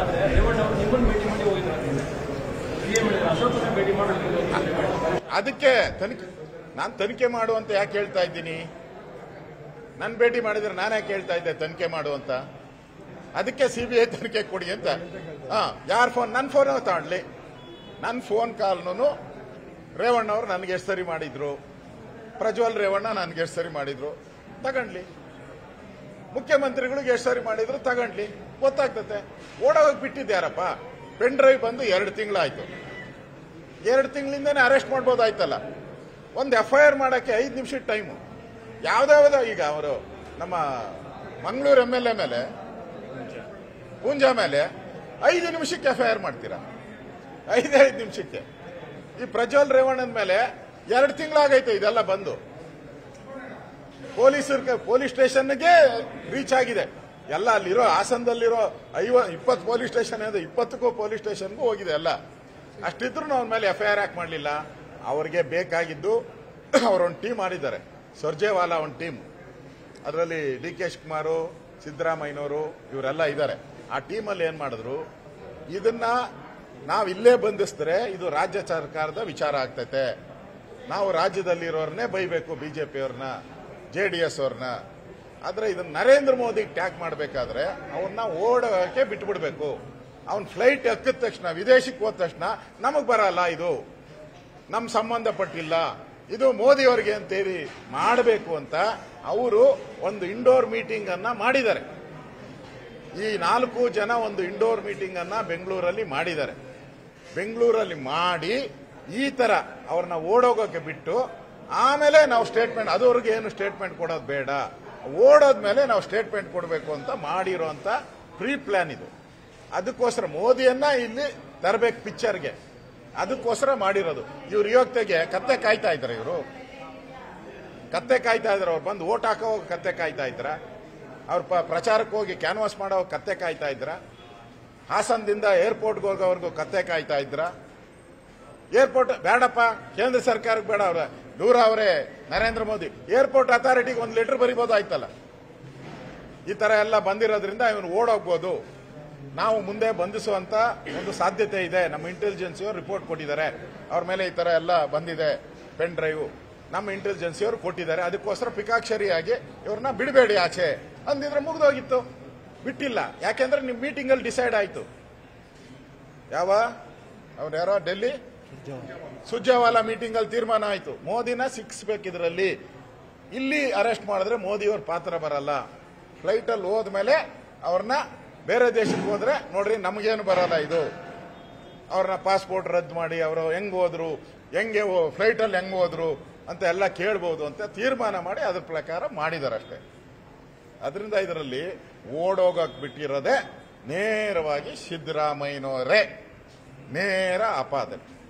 ಆದರೆ ರೇವಣ್ಣ ಅವರು ಭೇಟಿ ಮಾಡಿ ಭೇಟಿ ಅದಕ್ಕೆ ತನಿಖೆ ನಾನು ತನಿಖೆ ಮಾಡು ಅಂತ ಯಾಕೆ ಹೇಳ್ತಾ ಇದ್ದೀನಿ? ನನ್ನ ಭೇಟಿ ಮಾಡಿದ್ರೆ ನಾನು ಯಾಕೆ ಹೇಳ್ತಾ ಇದ್ದೆ ತನಿಖೆ ಮಾಡು ಅಂತ? ಅದಕ್ಕೆ ಸಿ ಬಿ ಐ ತನಿಖೆ ಕೊಡಿ ಅಂತ. ಹಾಂ, ಯಾರ ಫೋನ್ ನನ್ನ ಫೋನ್ ತಗೊಳ್ಳಿ. ನನ್ನ ಫೋನ್ ಕಾಲ್ನು ರೇವಣ್ಣ ಅವರು ನನಗೆ ಎಷ್ಟು ಸರಿ ಮಾಡಿದ್ರು? ಪ್ರಜ್ವಲ್ ರೇವಣ್ಣ ನನಗೆ ಎಷ್ಟು ಸರಿ ಮಾಡಿದ್ರು? ತಗೊಂಡ್ಲಿ. ಮುಖ್ಯಮಂತ್ರಿಗಳಿಗೆ ಎಷ್ಟು ಸಾರಿ ಮಾಡಿದ್ರು ತಗೊಂಡ್ಲಿ, ಗೊತ್ತಾಗ್ತತೆ. ಓಡೋಗಿ ಬಿಟ್ಟಿದ್ದು ಯಾರಪ್ಪ? ಪೆನ್ ಡ್ರೈವ್ ಬಂದು ಎರಡು ತಿಂಗಳಾಯ್ತು. ಎರಡು ತಿಂಗಳಿಂದನೇ ಅರೆಸ್ಟ್ ಮಾಡ್ಬೋದಾಯ್ತಲ್ಲ. ಒಂದು ಎಫ್ ಐ ಆರ್ ಮಾಡಕ್ಕೆ ಐದು ನಿಮಿಷದ ಟೈಮು. ಯಾವ್ದಾವ್ದು ಈಗ ಅವರು ನಮ್ಮ ಮಂಗಳೂರು ಎಂ ಎಲ್ ಎ ಮೇಲೆ, ಪೂಂಜಾ ಮೇಲೆ ಐದು ನಿಮಿಷಕ್ಕೆ ಎಫ್ ಐ ಆರ್ ಮಾಡ್ತೀರಾ? ಐದೈದು ನಿಮಿಷಕ್ಕೆ. ಈ ಪ್ರಜ್ವಲ್ ರೇವಣ್ಣನ ಮೇಲೆ ಎರಡು ತಿಂಗಳಾಗೈತೆ ಇದೆಲ್ಲ ಬಂದು. ಪೊಲೀಸರ ಪೊಲೀಸ್ ಸ್ಟೇಷನ್ಗೆ ರೀಚ್ ಆಗಿದೆ. ಎಲ್ಲ ಅಲ್ಲಿರೋ, ಹಾಸನದಲ್ಲಿರೋ ಐವ, ಇಪ್ಪತ್ತು ಪೊಲೀಸ್ ಸ್ಟೇಷನ್ ಇದೆ, ಇಪ್ಪತ್ತಕ್ಕೂ ಪೊಲೀಸ್ ಸ್ಟೇಷನ್ಗೂ ಹೋಗಿದೆ ಎಲ್ಲ. ಅಷ್ಟಿದ್ರು ಅವ್ರ ಮೇಲೆ ಎಫ್ಐಆರ್ ಯಾಕೆ ಮಾಡಲಿಲ್ಲ? ಅವ್ರಿಗೆ ಬೇಕಾಗಿದ್ದು ಅವರೊಂದು ಟೀಮ್ ಮಾಡಿದ್ದಾರೆ. ಸರ್ಜೇವಾಲಾ ಒಂದು ಟೀಮ್ ಅದರಲ್ಲಿ ಡಿ ಕೆ ಶಿವಕುಮಾರು ಸಿದ್ದರಾಮಯ್ಯನವರು ಇವರೆಲ್ಲ ಇದ್ದಾರೆ. ಆ ಟೀಮಲ್ಲಿ ಏನು ಮಾಡಿದ್ರು? ಇದನ್ನ ನಾವು ಇಲ್ಲೇ ಬಂಧಿಸಿದ್ರೆ ಇದು ರಾಜ್ಯ ಸರ್ಕಾರದ ವಿಚಾರ ಆಗ್ತೈತೆ. ನಾವು ರಾಜ್ಯದಲ್ಲಿರೋರನ್ನೇ ಬೈಬೇಕು ಬಿಜೆಪಿಯವ್ರನ್ನ. ಜೆ ಡಿ ಎಸ್ ಅವ್ರನ್ನ. ಆದ್ರೆ ಇದನ್ನ ನರೇಂದ್ರ ಮೋದಿ ಟ್ಯಾಗ್ ಮಾಡಬೇಕಾದ್ರೆ ಅವನ್ನ ಓಡೋಕೆ ಬಿಟ್ಬಿಡ್ಬೇಕು. ಅವನ್ ಫ್ಲೈಟ್ ಎಕ್ಕಿದ ತಕ್ಷಣ, ವಿದೇಶಕ್ಕೆ ಹೋದ ತಕ್ಷಣ, ನಮಗ್ ಬರಲ್ಲ ಇದು. ನಮ್ ಸಂಬಂಧಪಟ್ಟಿಲ್ಲ. ಇದು ಮೋದಿ ಅವರಿಗೆ ಅಂತೇಳಿ ಮಾಡಬೇಕು ಅಂತ ಅವರು ಒಂದು ಇಂಡೋರ್ ಮೀಟಿಂಗ್ ಅನ್ನ ಮಾಡಿದ್ದಾರೆ. ಈ ನಾಲ್ಕು ಜನ ಒಂದು ಇಂಡೋರ್ ಮೀಟಿಂಗ್ ಅನ್ನ ಬೆಂಗಳೂರಲ್ಲಿ ಮಾಡಿದ್ದಾರೆ. ಬೆಂಗಳೂರಲ್ಲಿ ಮಾಡಿ ಈ ತರ ಅವ್ರನ್ನ ಓಡೋಗೋಕೆ ಬಿಟ್ಟು ಆಮೇಲೆ ನಾವು ಸ್ಟೇಟ್ಮೆಂಟ್ ಅದವ್ರಿಗೆ ಏನು ಸ್ಟೇಟ್ಮೆಂಟ್ ಕೊಡೋದು ಬೇಡ. ಓಡೋದ್ಮೇಲೆ ನಾವು ಸ್ಟೇಟ್ಮೆಂಟ್ ಕೊಡಬೇಕು ಅಂತ ಮಾಡಿರೋಂತ ಪ್ರೀ ಪ್ಲಾನ್ ಇದು. ಅದಕ್ಕೋಸ್ಕರ ಮೋದಿಯನ್ನ ಇಲ್ಲಿ ತರಬೇಕು ಪಿಕ್ಚರ್ಗೆ ಅದಕ್ಕೋಸ್ಕರ ಮಾಡಿರೋದು. ಇವ್ರು ಯೋಗ್ಯತೆಗೆ ಕತ್ತೆ ಕಾಯ್ತಾ ಇದ್ದಾರೆ ಇವರು. ಕತ್ತೆ ಕಾಯ್ತಾ ಇದ್ದಾರೆ. ಅವ್ರು ಬಂದು ಓಟ್ ಹಾಕೋ ಕತ್ತೆ ಕಾಯ್ತಾ ಇದ್ರ. ಅವ್ರ ಪ್ರಚಾರಕ್ಕೆ ಹೋಗಿ ಕ್ಯಾನ್ವಾಸ್ ಮಾಡೋ ಕತ್ತೆ ಕಾಯ್ತಾ ಇದ್ರ. ಹಾಸನದಿಂದ ಏರ್ಪೋರ್ಟ್ಗೆ ಹೋಗೋವರೆಗೂ ಕತ್ತೆ ಕಾಯ್ತಾ ಇದ್ರ. ಏರ್ಪೋರ್ಟ್ ಬೇಡಪ್ಪ. ಕೇಂದ್ರ ಸರ್ಕಾರಕ್ಕೆ ಬೇಡ ಅವ್ರ. ದೂರ ಅವರೇ ನರೇಂದ್ರ ಮೋದಿ. ಏರ್ಪೋರ್ಟ್ ಅಥಾರಿಟಿಗೆ ಒಂದು ಲೆಟರ್ ಬರಿಬೋದಾಯ್ತಲ್ಲ ಈ ತರ ಎಲ್ಲ ಬಂದಿರೋದ್ರಿಂದ ಇವನು ಓಡೋಗ್ಬೋದು. ನಾವು ಮುಂದೆ ಬಂಧಿಸುವಂತ ಒಂದು ಸಾಧ್ಯತೆ ಇದೆ. ನಮ್ಮ ಇಂಟೆಲಿಜೆನ್ಸಿಯವರು ರಿಪೋರ್ಟ್ ಕೊಟ್ಟಿದ್ದಾರೆ. ಅವ್ರ ಮೇಲೆ ಈ ತರ ಎಲ್ಲ ಬಂದಿದೆ ಪೆನ್ ಡ್ರೈವ್ ನಮ್ಮ ಇಂಟೆಲಿಜೆನ್ಸಿಯವರು ಕೊಟ್ಟಿದ್ದಾರೆ. ಅದಕ್ಕೋಸ್ಕರ ಪಿಕಾಕ್ಷರಿಯಾಗಿ ಇವ್ರನ್ನ ಬಿಡಬೇಡಿ ಆಚೆ. ಅಂದಿದ್ರೆ ಮುಗಿದೋಗಿತ್ತು. ಬಿಟ್ಟಿಲ್ಲ. ಯಾಕೆಂದ್ರೆ ನಿಮ್ಮ ಮೀಟಿಂಗ್ ಅಲ್ಲಿ ಡಿಸೈಡ್ ಆಯ್ತು. ಯಾವ? ಅವ್ರು ಯಾರೋ? ಡೆಲ್ಲಿ? ಸುರ್ಜೇವಾಲಾ ಮೀಟಿಂಗ್ ಅಲ್ಲಿ ತೀರ್ಮಾನ ಆಯ್ತು. ಮೋದಿನ ಸಿಕ್ಸ್ಬೇಕು ಇದರಲ್ಲಿ ಇಲ್ಲಿ ಅರೆಸ್ಟ್ ಮಾಡಿದ್ರೆ ಮೋದಿಯವ್ರ ಪಾತ್ರ ಬರಲ್ಲ. ಫ್ಲೈಟ್ ಅಲ್ಲಿ ಹೋದ್ಮೇಲೆ ಅವ್ರನ್ನ ಬೇರೆ ದೇಶಕ್ಕೆ ಹೋದ್ರೆ, ನೋಡ್ರಿ, ನಮಗೇನು ಬರಲ್ಲ ಇದು. ಅವ್ರನ್ನ ಪಾಸ್ಪೋರ್ಟ್ ರದ್ದು ಮಾಡಿ, ಅವರು ಹೆಂಗ್ ಹೋದ್ರು, ಹೆಂಗೆ ಫ್ಲೈಟ್ ಅಲ್ಲಿ ಹೆಂಗ್ ಹೋದ್ರು ಅಂತ ಎಲ್ಲ ಕೇಳ್ಬೋದು ಅಂತ ತೀರ್ಮಾನ ಮಾಡಿ ಅದ್ರ ಪ್ರಕಾರ ಮಾಡಿದಾರೆ ಅಷ್ಟೇ ಅದರಿಂದ ಇದರಲ್ಲಿ ಓಡೋಗಕ್ ಬಿಟ್ಟಿರೋದೆ ನೇರವಾಗಿ ಸಿದ್ದರಾಮಯ್ಯನವರೇ. ನೇರ ಅಪಾದನೆ